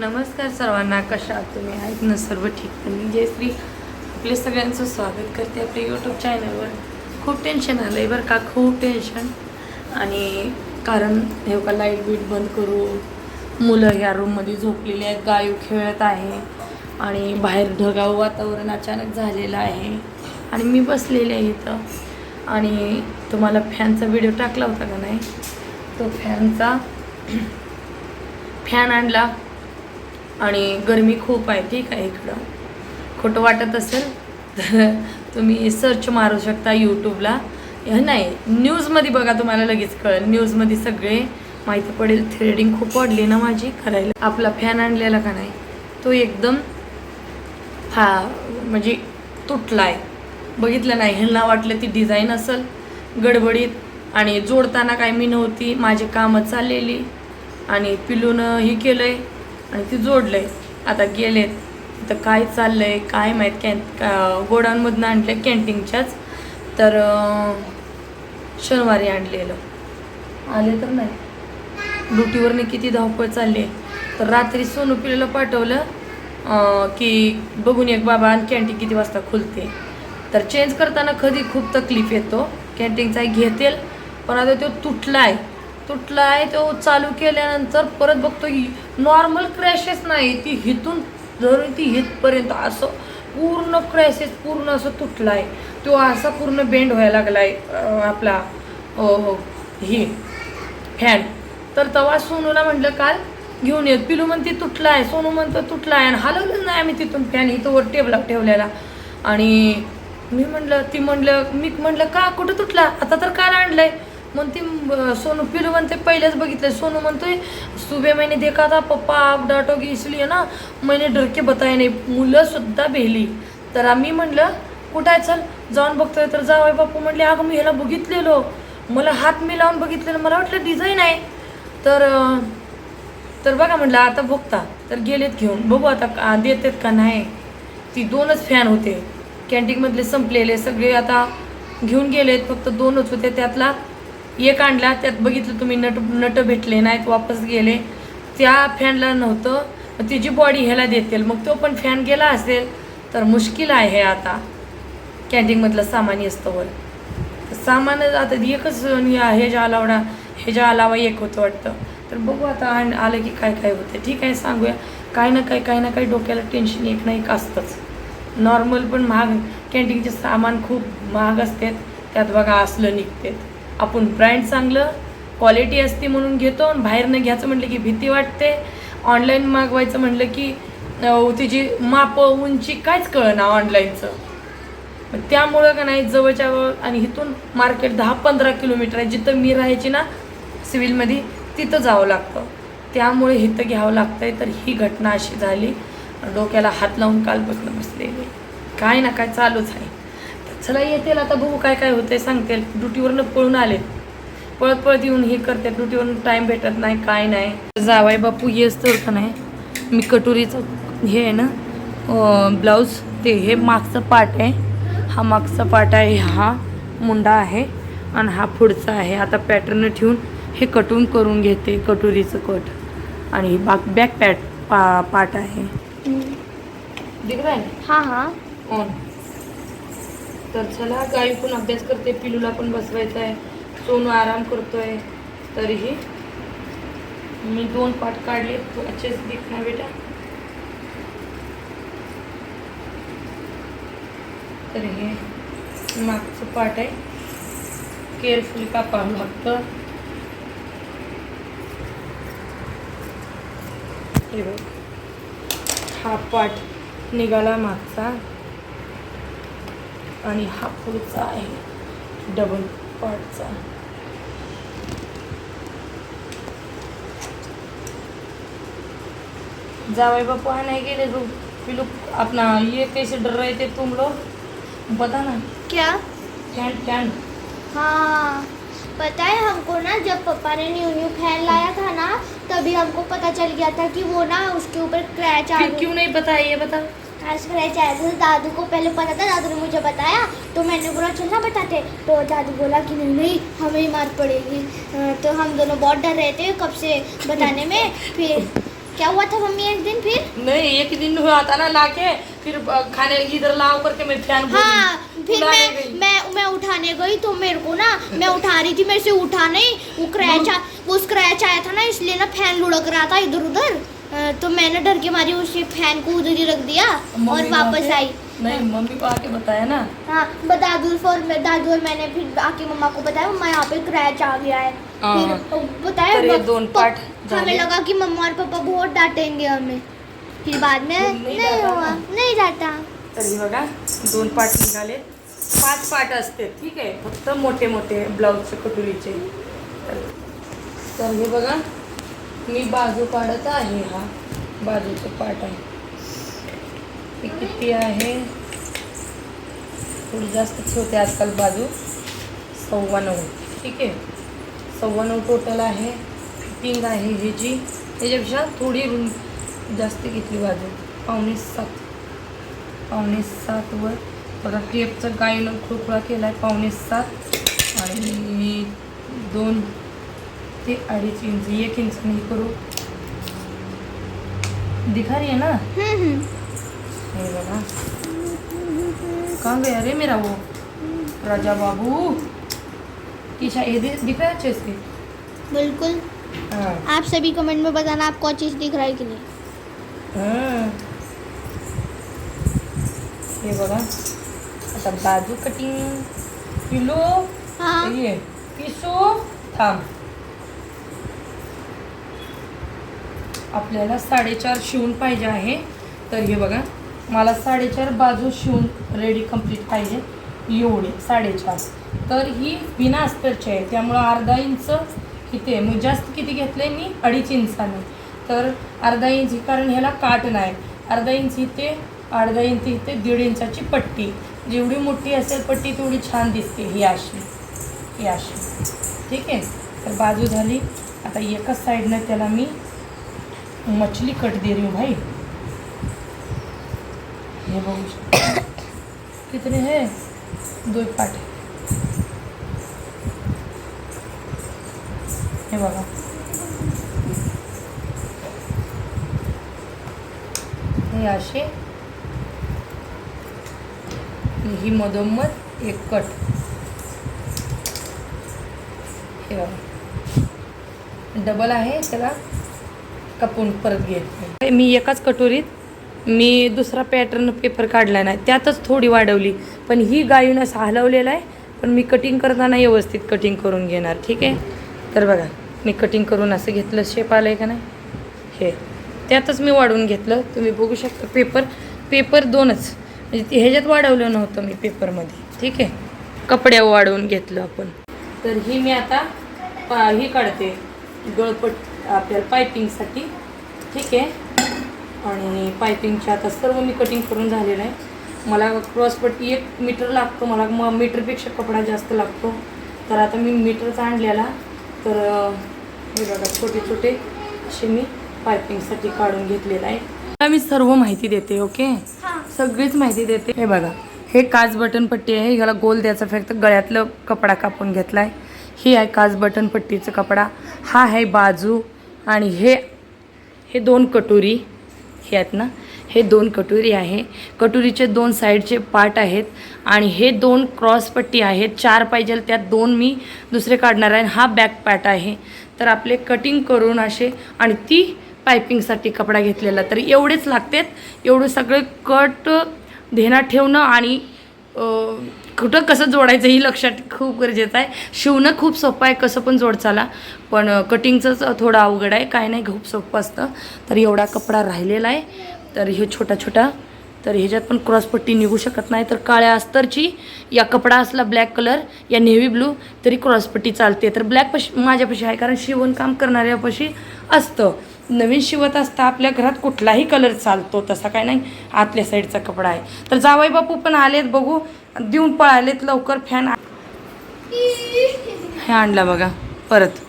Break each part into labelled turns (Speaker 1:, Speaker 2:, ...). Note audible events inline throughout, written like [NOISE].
Speaker 1: नमस्कार सर्वांना कशा आहात तुम्ही? आहेत ना सर्व ठीक? मी जयश्री आपले सगळ्यांचं स्वागत करते आपल्या यूट्यूब चॅनलवर खूप टेन्शन आलं आहे बरं का? खूप टेन्शन आणि कारण हे का लाइट बीट बंद करू. मुलं या रूममध्ये झोपलेली आहेत गायू खेळत आहे. आणि बाहेर ढगाऊ वातावरण अचानक झालेलं आहे. आणि मी बसलेले आहे इथं. आणि तुम्हाला फॅनचा व्हिडिओ टाकला होता का नाही? तो फॅनचा [CLEARS THROAT] फॅन आणला. आणि गरमी खूप आहे ठीक आहे इकडं. खोटं वाटत असेल तर तुम्ही सर्च मारू शकता यूट्यूबला नाही न्यूजमध्ये बघा तुम्हाला लगेच कळेल. न्यूजमध्ये सगळे माहिती पडेल. थ्रेडिंग खूप वाढली ना माझी करायला. आपला फॅन आणलेला का नाही? तो एकदम हा म्हणजे तुटला आहे बघितलं नाही ह्यांना वाटलं ती डिझाईन असेल. गडबडीत आणि जोडताना काय मी नव्हती. माझी कामं चाललेली. आणि पिलून हे केलं आहे आणि ती जोडलं. आहे आता गेलेत. तर काय चाललं आहे काय माहीत कॅन का गोडाऊनमधनं आणलं कॅन्टीनच्याच. तर शनिवारी आणलेलं. आले तर नाही. ड्युटीवरनं किती धावपळ चालली आहे. तर रात्री सोनू पिलेला पाठवलं की बघून एक बाबा आणि कॅन्टीन किती वाजता खुलते. तर चेंज करताना कधी खूप तकलीफ येतो. कॅन्टीनचा घेतेल पण आता तो तुटला आहे तुटला आहे तो चालू केल्यानंतर परत बघतो की नॉर्मल क्रॅशेस नाही ती हिथून धरून ती हितपर्यंत असं पूर्ण क्रॅशेस पूर्ण असं तुटला आहे तो असा पूर्ण बेंड व्हायला लागला आहे आपला हो ही फॅन तर तेव्हा सोनूला म्हटलं काल घेऊन येत पिलू म्हणते तुटला आहे सोनू म्हणतो तुटला आहे आणि हलवलंच नाही आम्ही तिथून फॅन इथं वर टेबला ठेवलेला. आणि मी म्हणलं ती म्हणलं मी म्हणलं का? कुठं तुटला? आता तर काल आहे मग ती सोनू पिलू म्हणते पहिलेच बघितलंय. सोनू म्हणतोय सुबह मैंने देखा था पप्पा आप डाटोगी इसलिए ना मैंने डर के बताया नाही मुलं सुद्धा भेली. तर आम्ही म्हणलं कुठं आहे चल जाऊन बघतोय. तर जावय बापू म्हणले अगं मी ह्याला बघितलेलो. मला हात मी लावून बघितलेलं मला वाटलं डिझाईन आहे. तर तर बघा म्हटलं आता बघता. तर गेलेत घेऊन. बघू आता देतात का नाही. ती दोनच फॅन होते. कॅन्टीनमधले संपलेले सगळे आता घेऊन गेलेत. फक्त दोनच होते त्यातला. एक आणला त्यात बघितलं तुम्ही नट नट भेटले नाहीत वापस गेले. त्या फॅनला नव्हतं. तिची बॉडी ह्याला देतील मग तो पण फॅन गेला असेल तर मुश्किल आहे हे आता कॅन्टीनमधलं सामान असतं वर. सामान आता एकच या- ह्याच्या अलावडा ह्याच्या अलावा एक होतं वाटतं. तर बघू आता आण- आलं की काय काय होतं. ठीक आहे सांगूया. काय ना काय काय ना काही डोक्याला टेन्शन एक ना एक असतंच. नॉर्मल पण महाग कॅन्टीनचे सामान खूप महाग असतात. त्यात बघा असलं निघतात. आपण ब्रँड चांगलं क्वालिटी असते म्हणून घेतो आणि बाहेरनं घ्यायचं म्हटलं की भीती वाटते. ऑनलाईन मागवायचं म्हटलं की तिची माप उंची काहीच कळना ऑनलाईनचं मग त्यामुळं का नाही जवळच्या आणि इथून मार्केट दहा पंधरा किलोमीटर आहे. जिथं मी राहायची ना सिव्हिलमध्ये तिथं जावं लागतं. त्यामुळे इथं घ्यावं लागतं आहे तर ही घटना अशी झाली. डोक्याला हात लावून काल बसलेली. काय ना काय चालूच आहे. चला येतील. आता बघू काय काय होतंय. सांगतील. ड्युटीवरनं पळून आले. पळत पळत येऊन हे करते ड्युटीवरून टाईम भेटत नाही काय नाही. जावाय बापू येस तर का नाही? मी कटोरीचं हे आहे ना ब्लाऊज ते हे मागचं पार्ट आहे. हा मागचा पार्ट आहे हा मुंडा आहे आणि हा पुढचा आहे. आता पॅटर्न ठेवून हे कटून करून घेते कटोरीचं कट आणि बाक बॅक पॅट पा पार्ट आहे. दिख रहा है?
Speaker 2: हाँ हाँ.
Speaker 1: ऑन तर चला गाई पण अभ्यास करते पिलूला पण बसवायचं आहे. सोनू आराम करतोय. तरीही मी दोन पाठ काढले. तू अच्छेच से दिखना बेटा. तर हे मागचं पाठ आहे. केअरफुली कापावं लागतं. हे बघ. हा पाठ निघाला मागचा. आणि हा पुढचा आहे. डबल पार्टचा जावाई बापू हाँ नहीं गेले तो पिलू अपना ये कैसे डर रहे थे तुम लोग बता ना.
Speaker 2: क्या?
Speaker 1: फैन फैन
Speaker 2: हाँ. पता है हमको ना जब पापा ने न्यू न्यू फैन लाया था ना तभी हमको पता चल गया था कि वो ना उसके ऊपर क्रैच आ
Speaker 1: क्यों नहीं पता ये बता
Speaker 2: आज आया था दादू को पहले पता था दादू ने मुझे बताया तो मैंने बोला चलना बताते तो। दादू बोला कि नहीं नहीं हमें ही मार पड़ेगी। तो हम दोनों बहुत डर रहे थे कब से बताने में। फिर क्या हुआ था मम्मी एक दिन फिर?
Speaker 1: नहीं एक दिन हुआ था ना लाके फिर खाने इधर लाओ करके मैं फ़ैन
Speaker 2: हाँ फिर मैं मैं मैं उठाने गई तो मेरे को ना मैं उठा रही थी मेरे से उठा नहीं वो क्रैच वो स्क्रैच आया था ना इसलिए ना फ़ैन लुढ़क रहा था इधर उधर तो मैंने डर के मारी उस फ़ैन को उधर ही रख दिया और वापस आई।
Speaker 1: नहीं मम्मी को आके बताया ना?
Speaker 2: हाँ दादू और मैं दादू और मैंने फिर आके मम्मा को बताया मम्मा यहाँ पे क्रैच आ गया है।
Speaker 1: हाँ।
Speaker 2: फिर बताया
Speaker 1: तर दोन पार्ट
Speaker 2: हमें लगा कि मम्मा और पापा बहुत डांटेंगे हमें। फिर बाद में
Speaker 1: नहीं
Speaker 2: हुआ. नहीं डांटा
Speaker 1: तर बघा दोन पार्ट निघाले पाच पार्ट असते ठीक आहे फक्त मोठे मोठे ब्लाऊजचे कटोरीचे तर हे बघा। मी बाजू काढत आहे हा. बाजूचं पार्ट आहे. हे किती आहे? थोडी जास्त ठेवते आजकाल बाजू. सव्वा नऊ. ठीक आहे? सव्वा नऊ टोटल आहे. फिटिंग आहे ह्याची जी. त्याच्यापेक्षा थोडी रुं जास्त घेतली बाजू. पावणे सात. पावणे सातवर बघा टेपचं गायनं खुळखुळा केला आहे पावणे सात. आणि दोन ते अडीच इंच एक इंच मी करू। दिखा रही है ना?
Speaker 2: हम्म हम्म।
Speaker 1: हे बघा कहाँ गया रे मेरा वो? राजा बाबू। टीशा ये दिख रहा है अच्छे से?
Speaker 2: बिल्कुल।
Speaker 1: हाँ।
Speaker 2: आप सभी कमेंट में बताना आपको चीज़ दिख रहा है कि नहीं।
Speaker 1: हं. हे बघा आता बाजू कटिंग। पिलो
Speaker 2: हाँ।
Speaker 1: ये पिसो थांब आपल्याला साडेचार शिवून पाहिजे आहे. तर हे बघा मला साडेचार बाजू शिवून रेडी कंप्लीट पाहिजे. एवढे साडेचार. तर ही बिना अस्तरची आहे. त्यामुळं अर्धा इंच किती आहे? मग जास्त किती घेतलं आहे मी अडीच इंचाने. तर अर्धा इंच कारण ह्याला काट नाही. अर्धा इंच इथे अर्धा इंच इथे दीड इंचाची पट्टी. जेवढी मोठी असेल पट्टी तेवढी छान दिसते. ही अशी ही अशी. ठीक आहे? तर बाजू झाली. आता एकाच साईडनं त्याला मी मछली कट दे रही हूँ भाई। ये बहुत कितने हैं? दो पाट हे बघा हे असे ही मधोमध एक कट। हे बघा डबल आहे त्याला। कापून परत घेतले मी एकाच कटोरीत मी दुसरा पॅटर्न पेपर काढला नाही. त्यातच थोडी वाढवली. पण ही गायून असं हलवलेला आहे. पण मी कटिंग करताना व्यवस्थित कटिंग करून घेणार. ठीक आहे? तर बघा मी कटिंग करून असं घेतलं. शेप आलं आहे का नाही? हे. त्यातच मी वाढवून घेतलं. तुम्ही बघू शकता पेपर पेपर दोनच. म्हणजे ह्याच्यात वाढवलं नव्हतं मी पेपरमध्ये ठीक आहे? कपड्या वाढवून घेतलं आपण. तर ही मी आता पा ही काढते. गळपट आपल्याला पायपिंगसाठी ठीक आहे. आणि पायपिंगच्या आता सर्व मी कटिंग करून झालेलं आहे. मला क्रॉसपट्टी एक मीटर लागतो मला मग मीटरपेक्षा कपडा जास्त लागतो. तर आता मी मीटरचा आणलेला. तर हे बघा छोटे छोटे असे मी पायपिंगसाठी काढून घेतलेलं आहे. मी सर्व माहिती देते ओके?
Speaker 2: हाँ.
Speaker 1: सगळीच माहिती देते. हे बघा हे काच बटन पट्टी आहे. ह्याला गोल द्यायचा फक्त गळ्यातलं कपडा कापून घेतला आहे ही आहे काच बटन पट्टीचा कपडा. हा आहे बाजू. आणि हे हे दोन कटोरी हे आहेत ना हे दोन कटोरी आहे. कटोरीचे दोन साईडचे पार्ट आहेत आणि हे दोन क्रॉसपट्टी आहेत. चार पाहिजे त्यात दोन मी दुसरे काढणार आहे हा बॅक पार्ट आहे. तर आपले कटिंग करून असे आणि ती पायपिंगसाठी कपडा घेतलेला. तर एवढेच लागतात. एवढं सगळे कट ध्यानात ठेवणं आणि कुठं कसं जोडायचं ही लक्षात खूप गरजेचं आहे. शिवणं खूप सोपं आहे कसं पण जोड चाला पण कटिंगचंच थोडं अवघड आहे. काय नाही खूप सोपं असतं. तर एवढा कपडा राहिलेला आहे. तर हे छोटा छोटा तर ह्याच्यात पण क्रॉसपट्टी निघू शकत नाही. तर काळ्या अस्तरची या कपडा असला ब्लॅक कलर या नेव्ही ब्लू तरी क्रॉसपट्टी चालते. तर ब्लॅक पशी माझ्यापाशी आहे कारण शिवणकाम करणाऱ्यापाशी असतं. नवीन शिवत असता आपल्या घरात कुठलाही कलर चालतो तसा काय नाही. आतल्या साईडचा कपडा आहे. तर जावई बापू पण आलेत बघू. देऊन पळालेत लवकर फॅन हे आणला बघा परत.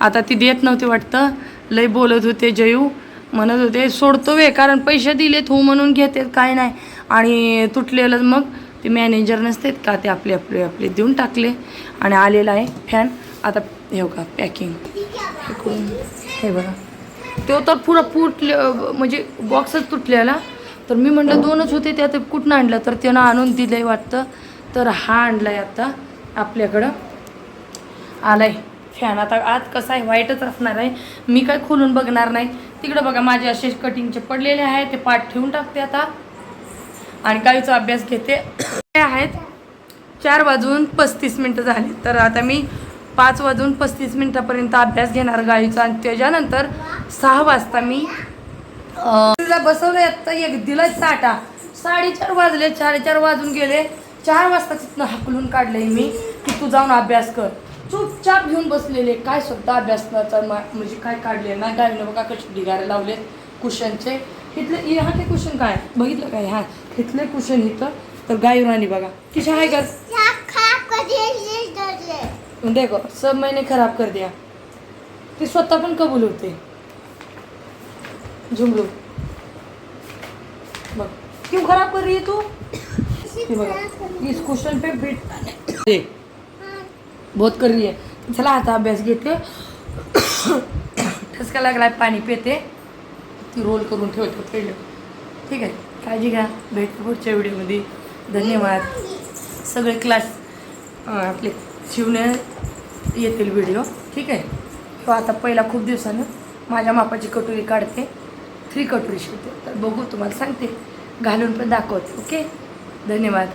Speaker 1: आता ती देत नव्हती वाटतं. लय बोलत होते जयू. म्हणत होते सोडतो वे कारण पैसे दिलेत हो म्हणून घेतात काय नाही. आणि तुटलेलं मग ते मॅनेजर नसतात का ते आपले आपले आपले देऊन टाकले. आणि आलेला आहे फॅन आता हे का पॅकिंग हे बघा. तो तर पुरा फुटले म्हणजे बॉक्सच तुटलेला. तर मी म्हटलं दोनच होते त्यात कुठनं आणलं? तर त्यानं आणून दिलंय वाटतं. तर हा आणला आहे आता आपल्याकडं. आला आहे फॅन आता आत कसा आहे? वाईटच असणार आहे. मी काय खोलून बघणार नाही. तिकडं बघा माझे असे कटिंगचे पडलेले आहे ते पाठ ठेवून टाकते आता. आणि गाईचा अभ्यास घेते. आहेत चार वाजून पस्तीस मिनटं झाली. तर आता मी पाच वाजून पस्तीस मिनटापर्यंत अभ्यास घेणार गाईचा. आणि त्याच्यानंतर सहा वाजता मी तिला बसवलं आत्ता एक दिलाय साठा. साडेचार वाजले साडेचार वाजून गेले. चार वाजता तिथनं हकलून काढले मी की तू जाऊन अभ्यास कर. चुपचाप घेऊन बसलेले. काय सुद्धा अभ्यासाचा मा- म्हणजे काय काढले ना गायनं बघा कशी ढिगारे लावले कुशनचे. इथले ह्या ते कुशन काय? बघितलं काय? ह्या इथले कुशन इथं. तर गाय राणी बघा. किशा आहे का? देखो सब मैंने खराब कर दिया. ती स्वतः पण कबूल होते. झुमरू बघ. क्यों खराब कर रही है तू? [COUGHS] बघा. इस क्वेश्चन पे बेट बहुत कर रही है। चला आता अभ्यास घेते. ठसका लागला पाणी पिते. ती रोल करून ठेवते पहिलं. ठीक आहे काळजी घ्या. भेटतो पुढच्या व्हिडिओमध्ये. धन्यवाद. सगळे क्लास आपले शिवण्या येतील व्हिडिओ ठीक आहे? तो आता पहिला खूप दिवसानं माझ्या मापाची कटोरी काढते. थ्री कटोरी शिवते. तर बघू तुम्हाला सांगते. घालून पण दाखवते. ओके धन्यवाद.